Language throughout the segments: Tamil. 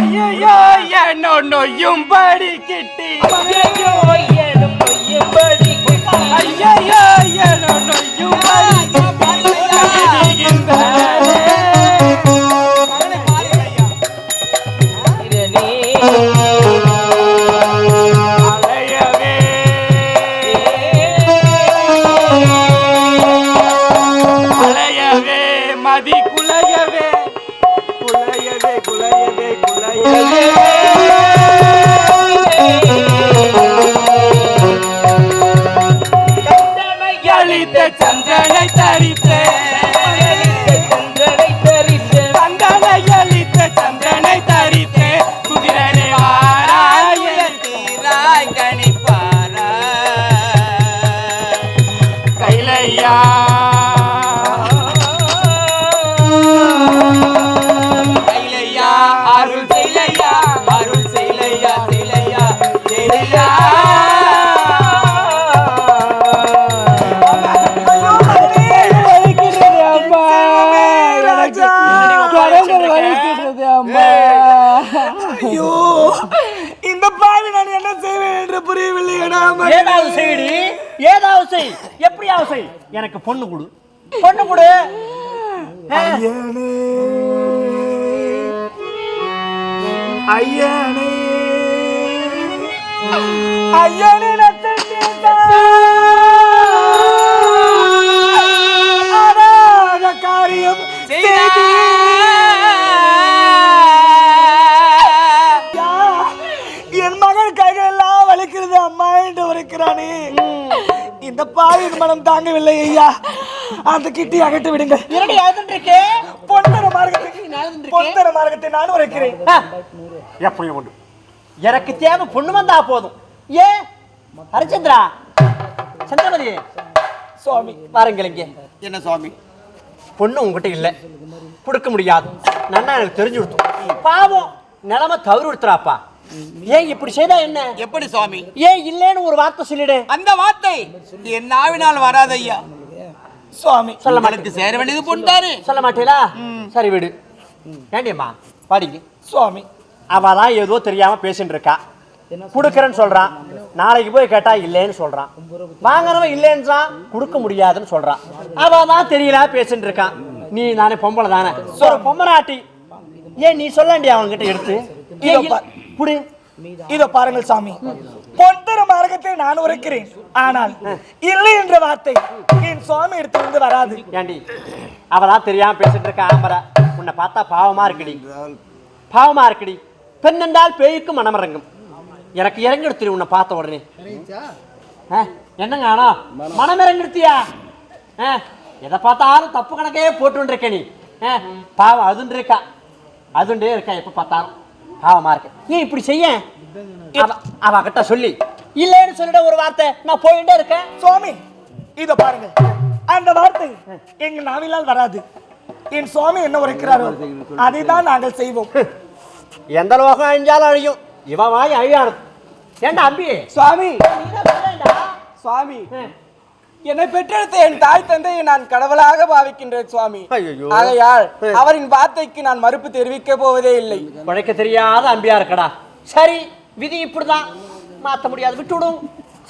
ஐயோ என்னோ நொய்யும்படி கிட்டி. ஐயோ ஏனும் பொய்யும்படி ஐயோ என்னோ நொய்யும்படி இரனே செய் எப்படியாவது செய் எனக்கு பொண்ணு கொடு. பொண்ணு கொடு. ஐயனே. ஐயனே. காரியம் என் மகன் கைகள் எல்லாம் வலிக்கிறது அம்மா என்று உரைக்கிறானே. இந்த பாவின் மனம் தாங்கவில்லை ஐயா. அந்த கிட்டி அகட்டு விடுங்க இரடி அழுதுட்டு இருக்கே பொன்னர மார்க்கத்தை பொன்னர மார்க்கத்தை நான் உரைக்கிறேன். எப்படி உண்டு எனக்கு தேவை பொண்ணு வந்தா போதும். ஏ? ஹரிச்சந்திரா? சந்திரமதி? சுவாமி. வாருங்கள் இங்கே. என்ன சுவாமி? பொண்ணு உங்ககிட்ட இல்லை. கொடுக்க முடியாது. நன்னா எனக்கு தெரிஞ்சு கொடுத்தோம். பாவம். நிலைமை தவறு கொடுத்துறாப்பா. ஏன் இப்படி செய்தா என்ன? எப்படி சுவாமி? ஏன் இல்லைன்னு ஒரு வார்த்தை சொல்லிடு. அந்த வார்த்தை என் நாவினால் வராத ஐயா. சுவாமி சொல்ல மாட்டேன். சேர வேண்டியது பொண்டாரு. சொல்ல மாட்டீங்களா சரி விடு. ஏண்டியம்மா பாடிங்க. சுவாமி. அவ தான் ஏதோ தெரியாம பேசிட்டு இருக்கா. கொடுக்கறேன்னு சொல்றான். நாளைக்கு போய் கேட்டா இல்லைன்னு சொல்றான். வாங்குறவன் இல்லைன்றான் கொடுக்க முடியாதுன்னு சொல்றான். அவ தான் தெரியல பேசிட்டு இருக்கான் நீ நானே பொம்பளை தானே. ஒரு பொம்மராட்டி. ஏன் நீ சொல்லண்டி அவங்க கிட்ட எடுத்து? இப்படி இதோ பாருங்கள் சாமி. பொன்தர மார்க்கத்தை நான் உரைக்கிறேன். ஆனால் இல்லை என்ற வார்த்தை என் சுவாமி எடுத்திருந்து வராது. ஏண்டி அவ தான் தெரியாம பேசிட்டு இருக்க ஆம்பரா? உன்னை பார்த்தா பாவமா இருக்குடி. பாவமா இருக்குடி. பெண் என்றால் பேய்க்கு மனமிறங்கும் எனக்கு இறங்கிடுத்து உன்னை பார்த்த உடனே. ஆ, என்னங்க ஆனா? மனமிறங்கிடுத்தியா ஆ, எதை பார்த்தாலும் தப்பு கணக்கே போட்டு இருக்கே நீ பாவம் அதுன்னு இருக்கா. அதுண்டே இருக்கா எப்ப பார்த்தாலும். பாவமா இருக்கு நீ இப்படி செய்ய? அவ- கிட்ட சொல்லி. இல்லைன்னு சொல்லிட ஒரு வார்த்தை. நான் போயிட்டே இருக்கேன். சுவாமி இதோ பாருங்கள் அந்த வார்த்தை எங்க நாவிலால் வராது. என் சுவாமி என்ன உரைக்கிறாரோ அதை தான் நாங்கள் செய்வோம். எந்த லோகம் அழிஞ்சாலும் அழியும். இவன் வாய் அழியாது. ஏண்டா அம்பி? சுவாமி. சுவாமி. என்னை பெற்றெடுத்த என் தாய் தந்தையை நான் கடவுளாக பாவிக்கின்றேன் சுவாமி. ஆகையால் அவரின் வார்த்தைக்கு நான் மறுப்பு தெரிவிக்க போவதே இல்லை. பிழைக்க தெரியாத அம்பியா இருக்கடா சரி விதி இப்படிதான். மாத்த முடியாது விட்டுவிடும்.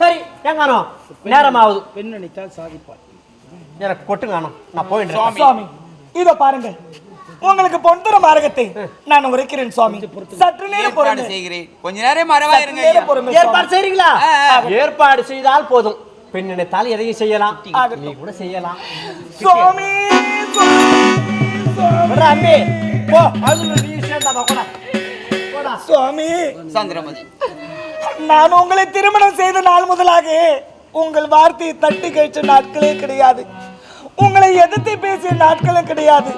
சரி எங்கானோ? நேரம் ஆகுது எனக்கு கொட்டுங்கானோ நான் போயிட்டு சுவாமி. இதோ பாருங்கள். உங்களுக்கு பொன்துற மார்க்கத்தை நான் உரைக்கிறேன் சுவாமி. சற்று நேரம் பொறுங்க. செய்கிறேன். கொஞ்ச நேரம் மறவா இருங்க சற்று ஐயா. நேரம் பொறுங்க சுவாமி. ஏற்பாடு செய்றீங்களா. ஏற்பாடு செய்தால் போதும். பெண் நினைத்தால் எதையும் செய்யலாம். நீ கூட செய்யலாம். சுவாமி அம்பி போ அது நீ சேர்ந்தாமா கூட போடா. சுவாமி. சந்திரமதி நான் உங்களை திருமணம் செய்த நாள் முதலாக உங்கள் வார்த்தையை தட்டி கழிச்ச நாட்களே கிடையாது. உங்களை எதிர்த்து பேசிய நாட்களும் கிடையாது.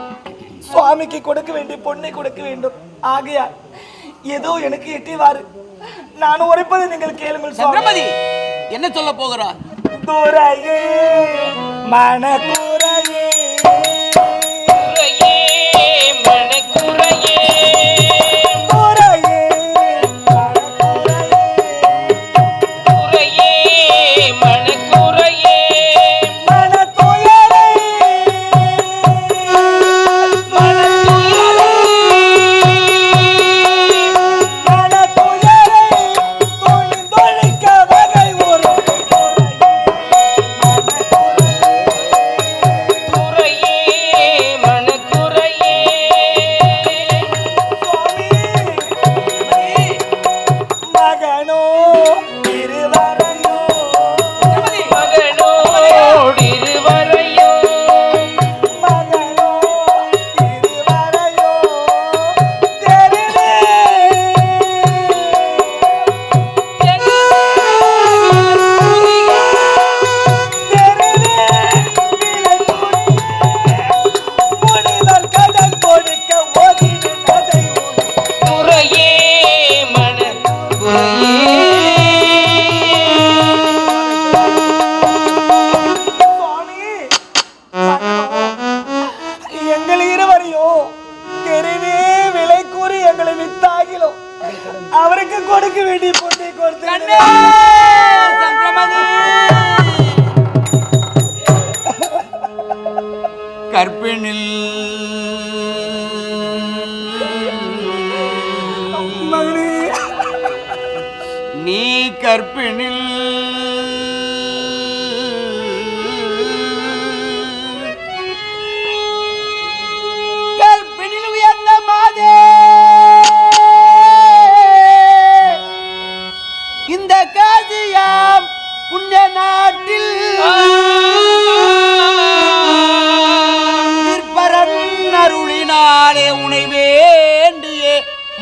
சுவாமிக்கு கொடுக்க வேண்டிய பொண்ணை கொடுக்க வேண்டும். ஆகையால் ஏதோ எனக்கு எட்டிவாரு நான் உரைப்பதை நீங்கள் கேளுங்கள் சந்திரமதி என்ன சொல்ல போகிறார் துறையே மனக்குறையே. மன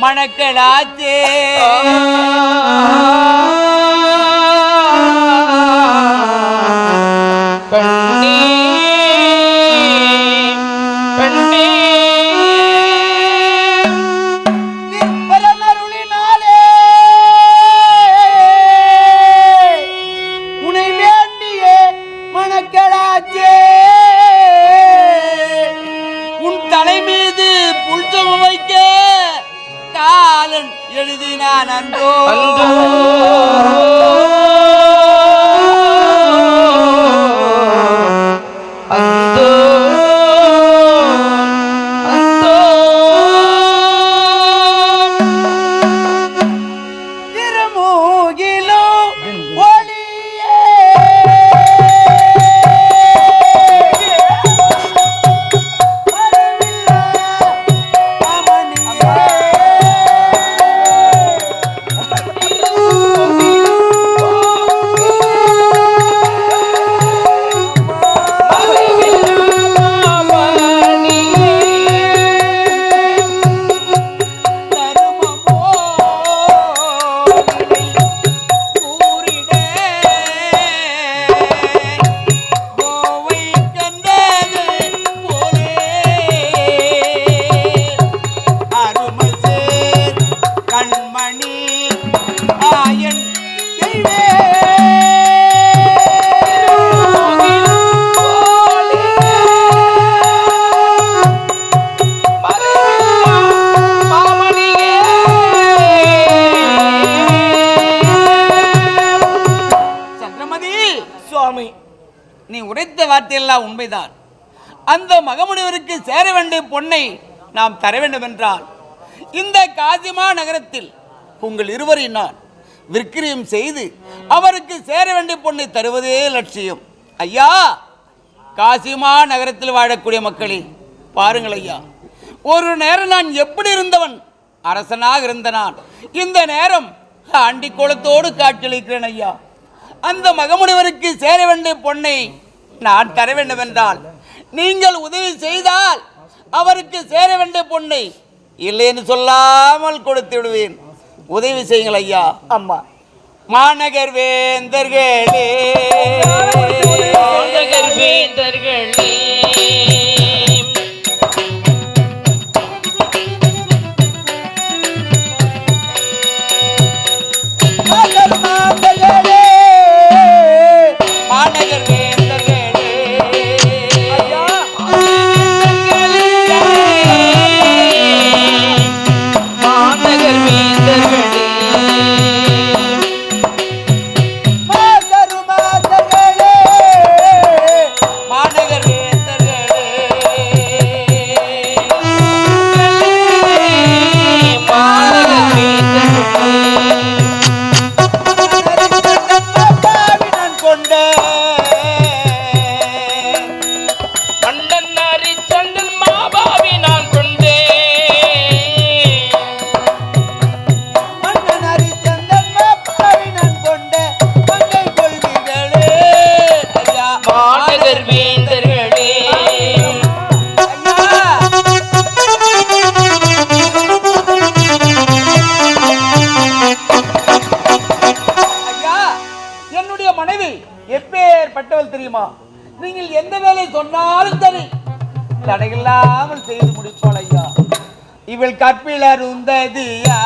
மணக்கலாச்சே கண்ணே எழுதினான் அன்றோ. அந்தோ எல்லாம் உண்மைதான். அந்த மகமுனிவருக்கு சேர வேண்டிய பொன்னை நாம் தர வேண்டும் என்றால் இந்த காசிமா நகரத்தில் உங்கள் இருவரை நான் விற்கிரியம் செய்து அவருக்கு சேர வேண்டிய பொண்ணை தருவதே லட்சியம். ஐயா காசிமா நகரத்தில் வாழக்கூடிய மக்களே பாருங்கள் ஐயா ஒரு நேரம் நான் எப்படி இருந்தவன்? அரசனாக இருந்த நான். இந்த நேரம் ஆண்டி கோலத்தோடு காட்சியளிக்கிறேன் ஐயா. அந்த மகமுனிவருக்கு சேர வேண்டிய பொன்னை நான் தர வேண்டும் என்றால் நீங்கள் உதவி செய்தால் அவருக்கு சேர வேண்டிய பொன்னை இல்லைன்னு சொல்லாமல் கொடுத்து விடுவேன். உதவி செய்யுங்கள் ஐயா. அம்மா. மாநகர் வேந்தர்களே மாநகர் வேந்தர்களே தெரியுமா நீங்கள் எந்த வேலை சொன்னாலும் சரி. தடையில்லாமல் செய்து முடிப்பாள் ஐயா. இவள் கற்பில் அருந்ததியா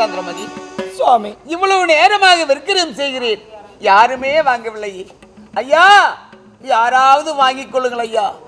சந்திரமதி. சுவாமி இவ்வளவு நேரமாக விற்கிறேன் செய்கிறேன். யாருமே வாங்கவில்லை ஐயா யாராவது வாங்கிக் கொள்ளுங்கள் ஐயா.